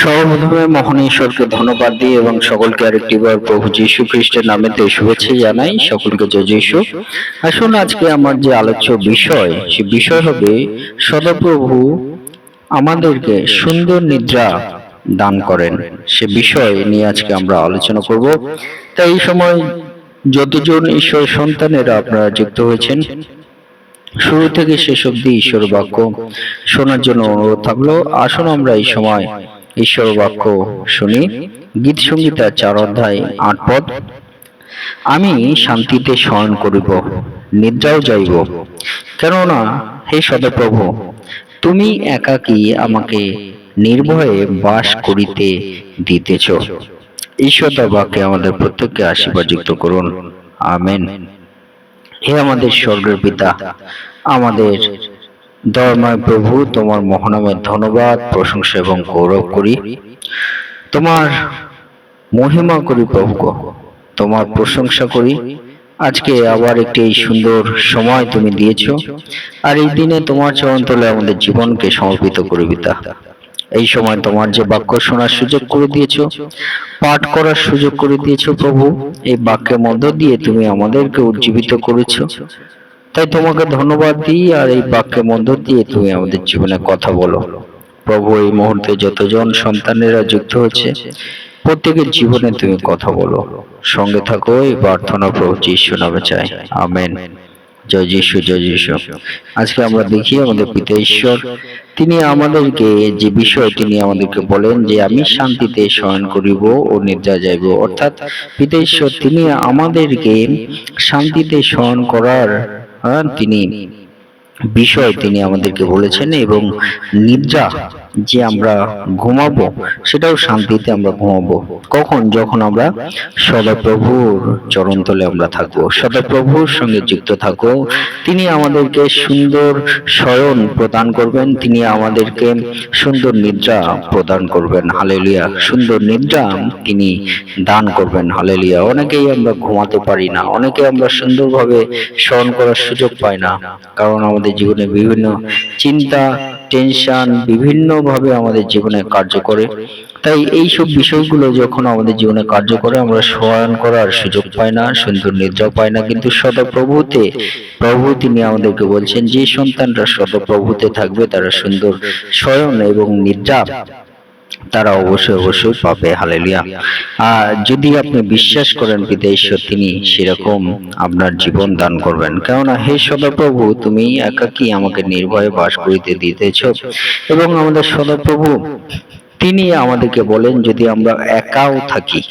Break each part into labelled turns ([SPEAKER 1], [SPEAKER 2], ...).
[SPEAKER 1] সর্বপ্রথমে মহান ঈশ্বরকে ধন্যবাদ দিই এবং সকলকে আরেকটিবার প্রভু যীশু খ্রিস্টের নামেতে শুভেচ্ছা জানাই, সকলকে জয় যীশু। আসুন আজকে আমার যে আলোচ্য বিষয়, সে বিষয় হবে সদাপ্রভু আমাদেরকে সুন্দর নিদ্রা দান করেন। সে বিষয় নিয়ে আজকে আমরা আলোচনা করব। তাই এই সময় যতজন ঈশ্বর সন্তানেরা আপনারা যুক্ত হয়েছেন, শুরু থেকে শেষ অব্দি ঈশ্বর বাক্য শোনার জন্য অনুরোধ থাকল। আসুন আমরা এই সময় ঈশ্বর বাক্য শুনি। গীত সঙ্গীতা চার অধ্যায় আট পদ। আমি শান্তিতে শয়ন করিব, নিদ্রাও যাইব। কেননা, হে সদাপ্রভু, তুমি একাকী আমাকে নির্ভয়ে বাস করিতে দিতেছ। ঈশ্বর বাক্যে আমাদের প্রত্যেককে আশীর্বাদ যুক্ত করুন। আমেন। হে আমাদের স্বর্গের পিতা, আমাদের দয়াময় প্রভু, তোমার মহানামের ধন্যবাদ, প্রশংসা এবং গৌরব করি। তোমার মহিমা করি প্রভু। তোমার প্রশংসা করি। আজকে আবার একটি সুন্দর সময় তুমি দিয়েছ, আর এই দিনে তোমার চরণ তলে আমাদের জীবনকে সমর্পিত করি পিতা। এই সময় তোমার যে বাক্য শোনার সুযোগ করে দিয়েছ, পাঠ করার সুযোগ করে দিয়েছ প্রভু, এই বাক্যের মধ্য দিয়ে তুমি আমাদেরকে উজ্জীবিত করেছ। তাই তোমাকে ধন্যবাদ দিই আর এই বাক্যের মধ্য দিয়ে তুমি আমাদের জীবনে কথা বলো। প্রভু, এই মুহূর্তে যতজন সন্তানেরা যুক্ত হচ্ছে প্রত্যেকের জীবনে তুমি কথা বলো। সঙ্গে থাকো, এই প্রার্থনা প্রভু যিশু নামে চাই। আমেন। জয় যিশু জয় যিশু। আজকে আমরা দেখি আমাদের পিতা ঈশ্বর। তিনি আমাদেরকে যে বিষয় তিনি আমাদেরকে বলেন যে আমি শান্তিতে শয়ন করিব ও নিদ্রা যাইব, অর্থাৎ পিতা ঈশ্বর, তিনি আমাদেরকে শান্তিতে শয়ন করার তিনি বিষয় তিনি আমাদেরকে বলেছেন এবং নিদ্রা যে আমরা ঘুমাবো, সেটাও শান্তিতে আমরা ঘুমাবো। কখন? যখন আমরা সদাপ্রভুর চরণতলে আমরা থাকব, সদাপ্রভুর সঙ্গে যুক্ত থাকব। তিনি আমাদেরকে সুন্দর শয়ন প্রদান করবেন, তিনি আমাদেরকে সুন্দর নিদ্রা প্রদান করবেন। হালেলিয়া। সুন্দর নিদ্রা তিনি দান করবেন। হালেলিয়া। অনেকেই আমরা ঘুমাতে পারি না, অনেকে আমরা সুন্দরভাবে শয়ন করার সুযোগ পাই না, কারণ আমাদের জীবনে বিভিন্ন চিন্তা টেনশন বিভিন্নভাবে আমাদের জীবনে কার্য করে। তাই এই সব বিষয়গুলো যখন আমাদের জীবনে কার্য করে, আমরা স্মরণ করার সুযোগ পাই না, সুন্দর নিদ্রা পাই না। কিন্তু সদাপ্রভুতে প্রভু তিনি আমাদেরকে বলছেন, যে সন্তানরা সদাপ্রভুতে থাকবে, তারা সুন্দর শয়ন এবং নিদ্রা তারা অবশ্যই অবশ্যই পাবে, হালেলিয়া। আর যদি আপনি বিশ্বাস করেন ঈশ্বর তিনি সেরকম আপনার জীবন দান করবেন। কেননা হে সদাপ্রভু, তুমি একাকী আমাকে নির্ভয়ে বাস করিতে দিতেছ এবং আমাদের সদাপ্রভু, তিনি আমাদেরকে বলেন, যদি আমরা একাও থাকি,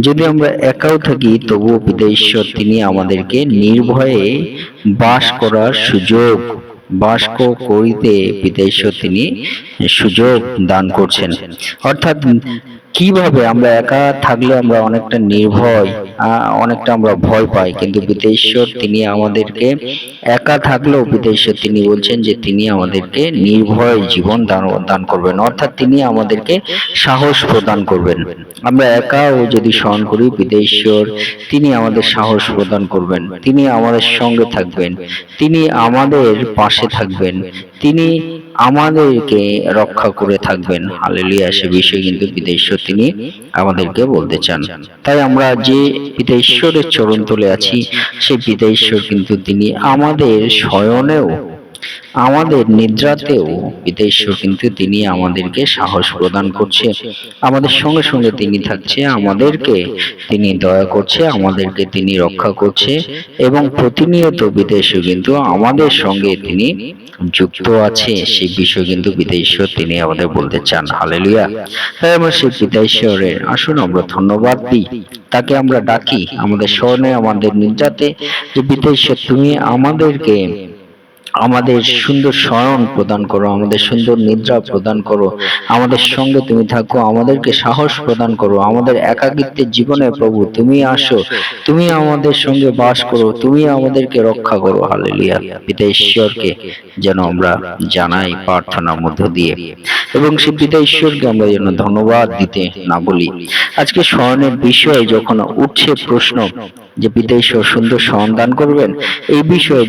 [SPEAKER 1] যদি আমরা একাও থাকি, তবুও ঈশ্বর তিনি আমাদেরকে নির্ভয়ে বাস করার সুযোগ বাস করিতে পিতা তিনি সুযোগ দান করছেন। অর্থাৎ কীভাবে আমরা একা থাকলে আমরা অনেকটা নির্ভয় অনেকটা আমরা ভয় পাই। কিন্তু পিতা ঈশ্বর তিনি আমাদেরকে একা থাকলেও পিতা ঈশ্বর তিনি বলছেন যে তিনি আমাদেরকে নির্ভয় জীবন দান দান করবেন। অর্থাৎ তিনি আমাদেরকে সাহস প্রদান করবেন। আমরা একাও যদি স্মরণ করি পিতা ঈশ্বর তিনি আমাদের সাহস প্রদান করবেন। তিনি আমাদের সঙ্গে থাকবেন। তিনি আমাদের পাশে থাকবেন। তিনি আমাদেরকে রক্ষা করে থাকবেন। হালেলিয়া, সে বিষয়ে কিন্তু বিদেশ্য তিনি আমাদেরকে বলতে চান। তাই আমরা যে বিদেশ্বরের চরণ তলে আছি সেই বিদেশ্বর কিন্তু তিনি আমাদের শয়নেও আমাদের নিদ্রাতেও ঈশ্বর কিন্তু তিনি আমাদেরকে সাহস প্রদান করছে। আমাদের সঙ্গে সঙ্গে তিনি থাকছে, আমাদেরকে তিনি দয়া করছে, আমাদেরকে তিনি রক্ষা করছে এবং প্রতিনিয়ত পিতা কিন্তু আমাদের সঙ্গে তিনি যুক্ত আছে। সেই বিষয় কিন্তু ঈশ্বর তিনি আমাদের বলতে চান। হালেলুয়া। তাই আমরা সেই পিতা আসুন আমরা ধন্যবাদ দিই। তাকে আমরা ডাকি। আমাদের স্মরণে আমাদের নির্যাতে যে পিতা তুমি আমাদেরকে আমাদের সুন্দর স্মরণ প্রদান করো আমাদের সুন্দর নিদ্রা প্রদান করো আমাদের সঙ্গে তুমি থাকো আমাদেরকে সাহস প্রদান করো আমাদের একাকিত্বের জীবনে প্রভু তুমি আসো তুমি আমাদের সঙ্গে বাস করো তুমি আমাদেরকে রক্ষা করো হালেলুয়া পিতা ঈশ্বরকে যেন আমরা জানাই প্রার্থনার মধ্য দিয়ে। এবং সে পিতা ঈশ্বরকে আমরা যেন ধন্যবাদ দিতে না বলি। আজকে স্মরণের বিষয়ে যখন উঠছে প্রশ্ন যে পিতাশ্বর সুন্দর সন্ধান করবেন, এই বিষয়ে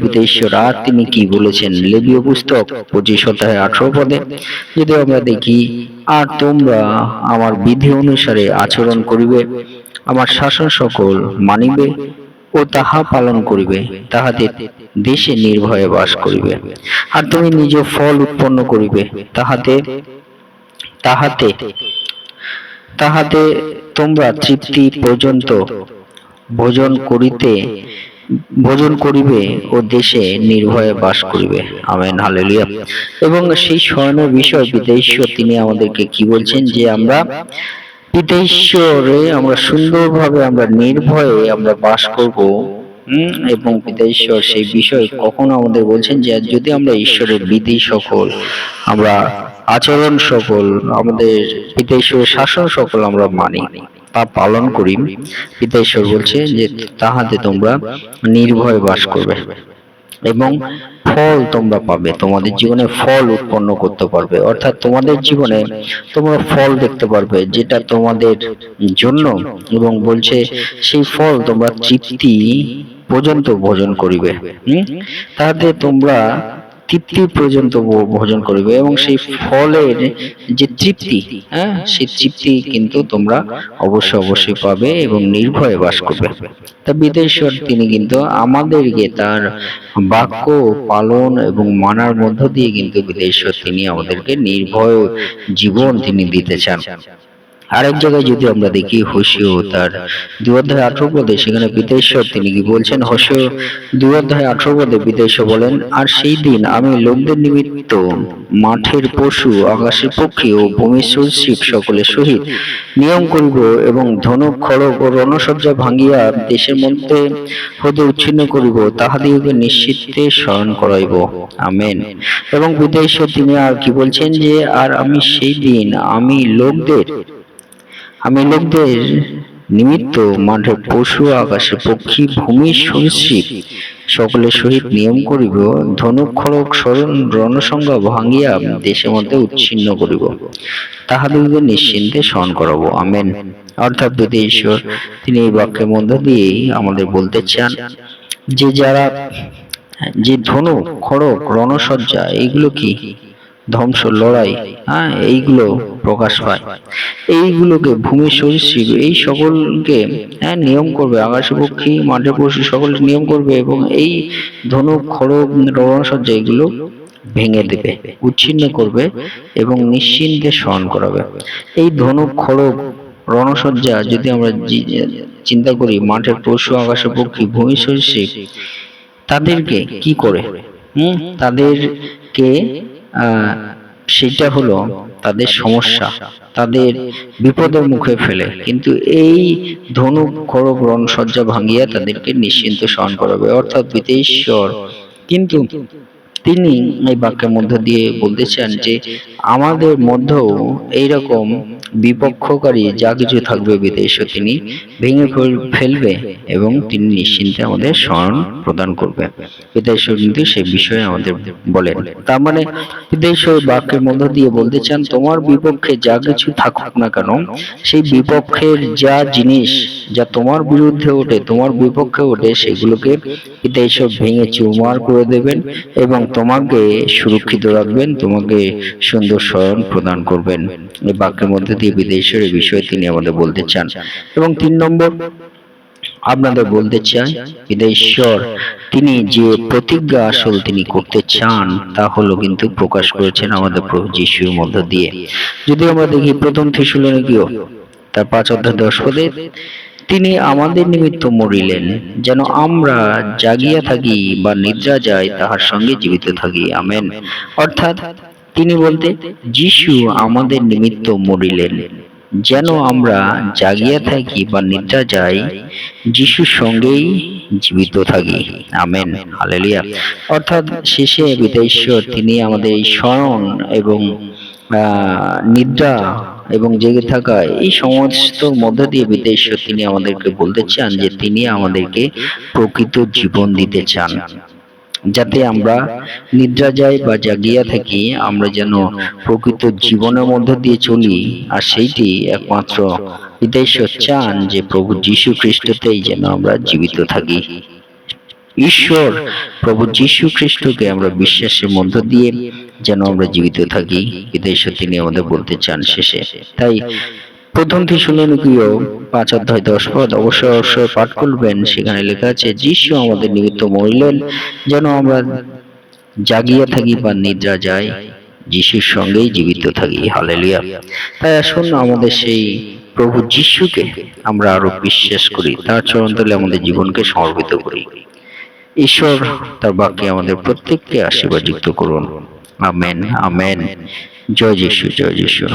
[SPEAKER 1] আর তিনি কি বলেছেন লেবীয় পুস্তক পঁচিশ অধ্যায় আঠারো পদে? যদি আমরা দেখি, আর তোমরা আমার বিধি অনুসারে আচরণ করিবে, আমার শাসন সকল মানিবে ও তাহা পালন করিবে, তাহাতে দেশে নির্ভয়ে বাস করিবে। আর তুমি নিজ ফল উৎপন্ন করিবে, তাহাতে তাহাতে তাহাতে তোমরা তৃপ্তি পর্যন্ত ভোজন করিতে, ভোজন করিবে ও দেশে নির্ভয়ে বাস করিবে। Amen, hallelujah. এবং সেই স্বর্ণের বিষয় পিতাঈশ্বর তিনি আমাদেরকে কি বলছেন যে আমরা পিতাঈশ্বরে আমরা সুন্দরভাবে আমরা নির্ভয়ে আমরা বাস করব এবং পিতা সেই বিষয় কখনো আমাদের বলছেন যে যদি আমরা ঈশ্বরের বিধি সকল, আমরা আচরণ সকল, আমাদের পিতা শাসন সকল আমরা মানি। তা পালন করি পিতা ঈশ্বর বলছে যে তাহাতে তোমরা নির্ভয়ে বাস করবে এবং ফল তোমরা পাবে, তোমাদের জীবনে ফল উৎপন্ন করতে পারবে অর্থাৎ তোমাদের জীবনে তোমরা ফল দেখতে পারবে যেটা তোমাদের জন্য এবং বলছে সেই ফল তোমরা তৃপ্তি পর্যন্ত ভোজন করিবে? তাহাতে তোমরা তৃপ্তি পর্যন্ত ভোজন করবে এবং সেই ফলের যে তৃপ্তি হ্যাঁ সেই তৃপ্তি কিন্তু তোমরা অবশ্যই অবশ্যই পাবে এবং নির্ভয়ে বাস করবে। তা বিদেশ্বর তিনি কিন্তু আমাদেরকে তার বাক্য, পালন এবং মানার মধ্য দিয়ে কিন্তু বিদেশ্বর তিনি আমাদেরকে নির্ভয় জীবন তিনি দিতে চান। আরেক জায়গায় যদি আমরা দেখি হোসিও তার দু অধ্যায় আঠারো পদে, সেখানে বিদেশ্বর তিনি কি বলছেন? হোসিও দু অধ্যায় আঠারো পদে বিদেশ্বর বলেন, আর সেই দিন আমি লোকদের নিমিত্ত মাঠের পশু আকাশের পক্ষী ও ভূমির সরীসৃপ সকলের সহিত নিয়ম করিব এবং ধনুক খড়গ ও রণসজ্জা ভাঙিয়া দেশের মধ্যে হতে উচ্ছিন্ন করিব তাহাদিগকে নিশ্চিতে স্মরণ করাইব। আমেন। এবং বিদেশ্বর তিনি আর কি বলছেন যে, আর আমি সেই দিন আমি লোকদের আমি লোকদের নিমিত্ত মাঠে পশু, আকাশে পক্ষী, ভূমি, সরীসৃপ সকলের সহিত নিয়ম করিব। ধনুক খড়গ স্মরণ রণসংজ্ঞা ভাঙিয়া দেশের মধ্যে উচ্ছিন্ন করিব। তাহাদিগকে নিশ্চিন্তে স্মরণ করাবো। আমেন। অর্থাৎ যদি ঈশ্বর তিনি এই বাক্যের মধ্য দিয়েই আমাদের বলতে চান, যে যারা, যে ধনু খড়গ রণসজ্জা এইগুলো কি? ধ্বংস, লড়াই হ্যাঁ এইগুলো প্রকাশ পায়। এইগুলোকে ভূমি সরীসৃপ এই সকলকে হ্যাঁ নিয়ম করবে, আকাশে পক্ষী, মাঠে পশু সকল নিয়ম করবে এবং এই ধনুক, খড়গ, রণসজ্জা এইগুলো ভেঙে দেবে, উচ্ছিন্ন করবে এবং নিশ্চিন্তে স্মরণ করাবে। এই ধনুক, খড়গ, রণসজ্জা যদি আমরা চিন্তা করি মাঠের পশু, আকাশে পক্ষী, ভূমি সরীসৃপ তাদেরকে কি করে? হুম, তাদেরকে সেটা হলো তাদের সমস্যা তাদের বিপদের মুখে ফেলে। কিন্তু এই ধনুক খড়গ রণসজ্জা ভাঙিয়া তাদেরকে নিশ্চিন্ত স্মরণ করাবে অর্থাৎ বিতেশ্বর কিন্তু তিনি এই বাক্যের মধ্যে দিয়ে বলতে চান যে আমাদের মধ্যেও এইরকম বিপক্ষকারী যা কিছু থাকবে বিদেশে তিনি ভেঙে ফেলবে এবং তিনি নিশ্চিন্তে আমাদের স্মরণ প্রদান করবে। বিদেশ্বর কিন্তু সে বিষয়ে আমাদের বলেন। তার মানে বিদেশ্বর বাক্যের মধ্য দিয়ে বলতে চান তোমার বিপক্ষে যা কিছু থাকুক না কেন সেই বিপক্ষের যা জিনিস যা তোমার বিরুদ্ধে ওঠে তোমার বিপক্ষে ওঠে সেগুলোকে বিদেশ্বর ভেঙে চুরমার করে দেবেন এবং তোমাকে সুরক্ষিত রাখবেন তোমাকে সুন্দর স্মরণ প্রদান করবেন। এই বাক্যের মধ্যে দিয়ে বিদেশের বিষয়ে তিনি আমাদের বলতে চান। এবং তিন নম্বর, আপনাদের বলতে চাই বিদেশ্বর তিনি যে প্রতিজ্ঞা আসল তিনি করতে চান, তা হলো কিন্তু প্রকাশ করেছেন আমাদের প্রভু যিশুর মধ্য দিয়ে। যদি আমরা দেখি প্রথম থিসুলনিকীয় তার পাঁচ অধ্যায় দশ পদে, তিনি আমাদের নিমিত্ত মরিলেন, যেন আমরা জাগিয়া থাকি বা নিদ্রা যাই তাহার সঙ্গে জীবিত থাকি। আমেন। অর্থাৎ তিনি বলতে, যিশু আমাদের নিমিত্ত মরিলেন। যেন আমরা জাগিয়া থাকি বা নিদ্রা যাই, যিশুর সঙ্গেই জীবিত থাকি। আমেন। হালেলিয়া। অর্থাৎ শেষে বিদেশ্বর তিনি আমাদের এই স্মরণ এবং নিদ্রা এবং জেগে থাকা এই সমস্ত মধ্য দিয়ে বিদেশ্বর তিনি আমাদেরকে বলতে চান যে তিনি আমাদেরকে প্রকৃত জীবন দিতে চান। যাতে আমরা নিদ্রা যাই বা জাগিয়া থাকি, আমরা যেন প্রকৃত জীবনের মধ্য দিয়ে চলি। আর সেইটি একমাত্র বিদেশ্বর চান যে প্রভু যীশু খ্রিস্টতেই যেন আমরা জীবিত থাকি। ঈশ্বর প্রভু যীশু খ্রিস্টকে আমরা বিশ্বাসের মধ্য দিয়ে যেন আমরা জীবিত থাকি। বিদেশ্বর তিনি আমাদের বলতে চান শেষে। তাই প্রথম থিসুলনিকীয় পাঁচ অধ্যায় দশ পদ। অবশ্যই অবশ্যই পাঠ করবেন। সেখানে লেখা আছে, যিশু আমাদের নিমিত্ত মরিলেন, যেন আমরা জাগিয়া থাকি বা নিদ্রা যাই। যিশুর সঙ্গেই জীবিত থাকি। হালেলুয়া। তাই আসুন আমাদের সেই প্রভু যিশুকে আমরা আরও বিশ্বাস করি। তার চরণতলে আমাদের জীবনকে সমর্পিত করি। ঈশ্বর তার বাক্যে আমাদের প্রত্যেককে আশীর্বাদ যুক্ত করুন। Amen amen. জয় যিশু জয় যিশু।